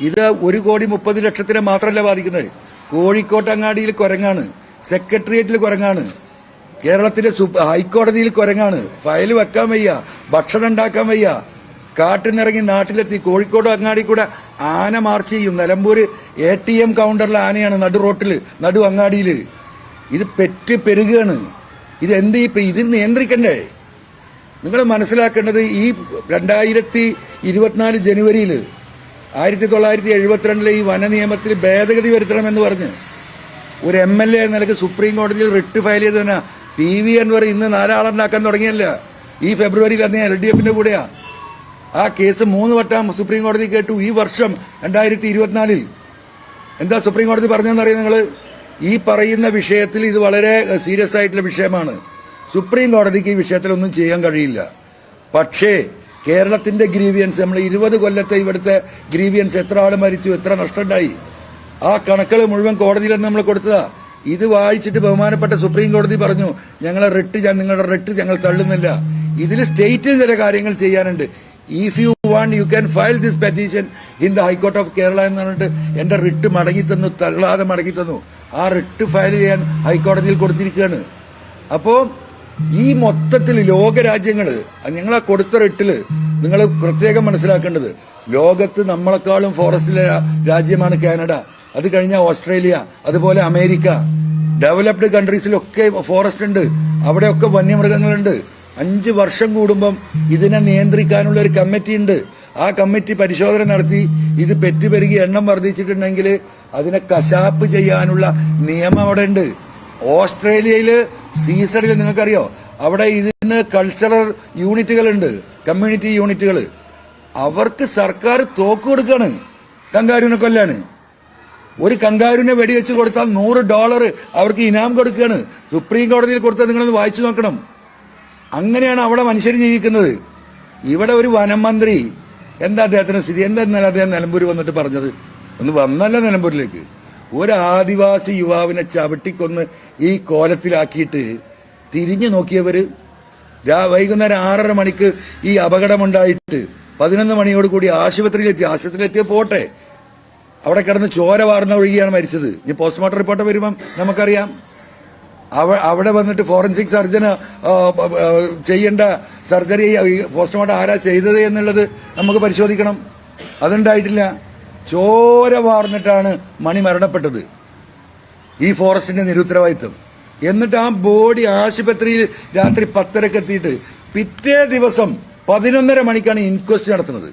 ഇത് ഒരു കോടി മുപ്പത് ലക്ഷത്തിനെ മാത്രമല്ല ബാധിക്കുന്നത്. കോഴിക്കോട്ടങ്ങാടിയിൽ കുരങ്ങാണ്. സെക്രട്ടേറിയറ്റിൽ കുരങ്ങാണ്. കേരളത്തിലെ ഹൈക്കോടതിയിൽ കുരങ്ങാണ്. ഫയൽ വെക്കാൻ വയ്യ. ഭക്ഷണം ഉണ്ടാക്കാൻ വയ്യ. കാട്ടിൽ നിന്നിറങ്ങി നാട്ടിലെത്തി. കോഴിക്കോട് അങ്ങാടി കൂടെ ആന മാർച്ച് ചെയ്യും. നിലമ്പൂര് എ ടി എം കൗണ്ടറിലെ ആനയാണ് നടു റോട്ടിൽ നടു അങ്ങാടിയിൽ ഇത് പെറ്റ് പെരുകയാണ് ഇത് എന്ത് ഇപ്പൊ ഇത് നിയന്ത്രിക്കണ്ടേ? നിങ്ങൾ മനസ്സിലാക്കേണ്ടത് ഈ രണ്ടായിരത്തി ഇരുപത്തിനാല് ജനുവരിയിൽ ആയിരത്തി തൊള്ളായിരത്തി എഴുപത്തിരണ്ടിലെ ഈ വന നിയമത്തിൽ ഭേദഗതി വരുത്തണമെന്ന് പറഞ്ഞ് ഒരു എം എൽ എ നിലയ്ക്ക് സുപ്രീം കോടതിയിൽ റിട്ട് ഫയൽ ചെയ്തതിനാ പി വി അൻവർ ഇന്ന് നാലാളുണ്ടാക്കാൻ തുടങ്ങിയല്ല. ഈ ഫെബ്രുവരിയിൽ കഴിഞ്ഞ എൽ ഡി എഫിന്റെ കൂടെയാ. ആ കേസ് മൂന്ന് വട്ടം സുപ്രീം കോടതി കേട്ടു. ഈ വർഷം രണ്ടായിരത്തി ഇരുപത്തിനാലിൽ എന്താ സുപ്രീം കോടതി പറഞ്ഞതെന്നറിയാം നിങ്ങൾ ഈ പറയുന്ന വിഷയത്തിൽ ഇത് വളരെ സീരിയസ് ആയിട്ടുള്ള വിഷയമാണ്. സുപ്രീം കോടതിക്ക് ഈ വിഷയത്തിൽ ഒന്നും ചെയ്യാൻ കഴിയില്ല. പക്ഷേ കേരളത്തിന്റെ ഗ്രീവിയൻസ് നമ്മൾ ഇരുപത് കൊല്ലത്തെ ഇവിടുത്തെ ഗ്രീവിയൻസ് എത്ര ആൾ മരിച്ചു എത്ര നഷ്ടമുണ്ടായി? ആ കണക്കുകൾ മുഴുവൻ കോടതിയിൽ നമ്മൾ കൊടുത്തതാ. ഇത് വായിച്ചിട്ട് ബഹുമാനപ്പെട്ട സുപ്രീം കോടതി പറഞ്ഞു ഞങ്ങളെ റിട്ട് നിങ്ങളുടെ റിട്ട് ഞങ്ങൾ തള്ളുന്നില്ല. ഇതിൽ സ്റ്റേറ്റിൽ ചില കാര്യങ്ങൾ ചെയ്യാനുണ്ട്. If you want you can file this petition in the high court of Kerala എന്ന് പറഞ്ഞിട്ട് എന്റെ റിട്ട് മടങ്ങി തന്നു തള്ളാതെ മടങ്ങി തന്നു. ആ റിട്ട് ഫയൽ ചെയ്യാൻ ഹൈക്കോടതിയിൽ കൊടുത്തിരിക്കുകയാണ്. അപ്പോ ഈ മൊത്തത്തിൽ ലോകരാജ്യങ്ങൾ ഞങ്ങൾ ആ കൊടുത്ത റിട്ടിൽ നിങ്ങൾ പ്രത്യേകം മനസ്സിലാക്കേണ്ടത് ലോകത്ത് നമ്മളെക്കാളും ഫോറസ്റ്റിലെ രാജ്യമാണ് കാനഡ. അത് കഴിഞ്ഞ ഓസ്ട്രേലിയ അതുപോലെ അമേരിക്ക. ഡെവലപ്ഡ് കൺട്രീസിലൊക്കെ ഫോറസ്റ്റ് ഉണ്ട്. അവിടെയൊക്കെ വന്യമൃഗങ്ങളുണ്ട്. അഞ്ച് വർഷം കൂടുമ്പം ഇതിനെ നിയന്ത്രിക്കാനുള്ള ഒരു കമ്മിറ്റി ഉണ്ട്. ആ കമ്മിറ്റി പരിശോധന നടത്തി ഇത് പെറ്റുപെരുകി എണ്ണം വർദ്ധിച്ചിട്ടുണ്ടെങ്കിൽ അതിനെ കശാപ്പ് ചെയ്യാനുള്ള നിയമം അവിടെ ഉണ്ട്. ഓസ്ട്രേലിയയിൽ സീസണിൽ നിങ്ങൾക്കറിയോ? അവിടെ ഇതിന് കൾച്ചറൽ യൂണിറ്റുകൾ ഉണ്ട് കമ്മ്യൂണിറ്റി യൂണിറ്റുകൾ അവർക്ക് സർക്കാർ തോക്ക് കൊടുക്കാണ് കങ്കാരുവിനെ കൊല്ലാണ്. ഒരു കങ്കാരുവിനെ വെടിവെച്ച് കൊടുത്താൽ നൂറ് ഡോളർ അവർക്ക് ഇനാം കൊടുക്കുകയാണ് സുപ്രീം കോടതിയിൽ കൊടുത്താൽ നിങ്ങളൊന്ന് വായിച്ചു നോക്കണം. അങ്ങനെയാണ് അവിടെ മനുഷ്യർ ജീവിക്കുന്നത്. ഇവിടെ ഒരു വനം മന്ത്രി എന്താ അദ്ദേഹത്തിന്റെ സ്ഥിതി? എന്താ അദ്ദേഹം നിലമ്പൂർ വന്നിട്ട് പറഞ്ഞത്? ഒന്ന് വന്നല്ല നിലമ്പൂരിലേക്ക്. ഒരു ആദിവാസി യുവാവിനെ ചവിട്ടിക്കൊന്ന് ഈ കോലത്തിലാക്കിയിട്ട് തിരിഞ്ഞു നോക്കിയവര് വൈകുന്നേരം ആറര മണിക്ക് ഈ അപകടമുണ്ടായിട്ട് പതിനൊന്ന് മണിയോട് കൂടി ആശുപത്രിയിലെത്തി. ആശുപത്രിയിലെത്തിയ പോട്ടെ. അവിടെ കിടന്ന് ചോര വാർന്ന ഒഴുകിയാണ് മരിച്ചത്. ഇനി പോസ്റ്റ്മോർട്ടം റിപ്പോർട്ട് വരുമ്പം നമുക്കറിയാം. അവ- അവിടെ വന്നിട്ട് ഫോറൻസിക് സർജന് ചെയ്യേണ്ട സർജറി പോസ്റ്റ്മോർട്ടം ആരാ ചെയ്തത് എന്നുള്ളത് നമുക്ക് പരിശോധിക്കണം. അതുണ്ടായിട്ടില്ല. ചോര വാർന്നിട്ടാണ് മണി മരണപ്പെട്ടത്. ഈ ഫോറസ്റ്റിന്റെ നിരുത്തരവാദിത്വം. എന്നിട്ട് ആ ബോഡി ആശുപത്രിയിൽ രാത്രി പത്തരക്കെത്തിയിട്ട് പിറ്റേ ദിവസം പതിനൊന്നര മണിക്കാണ് ഇൻക്വസ്റ്റ് നടത്തുന്നത്.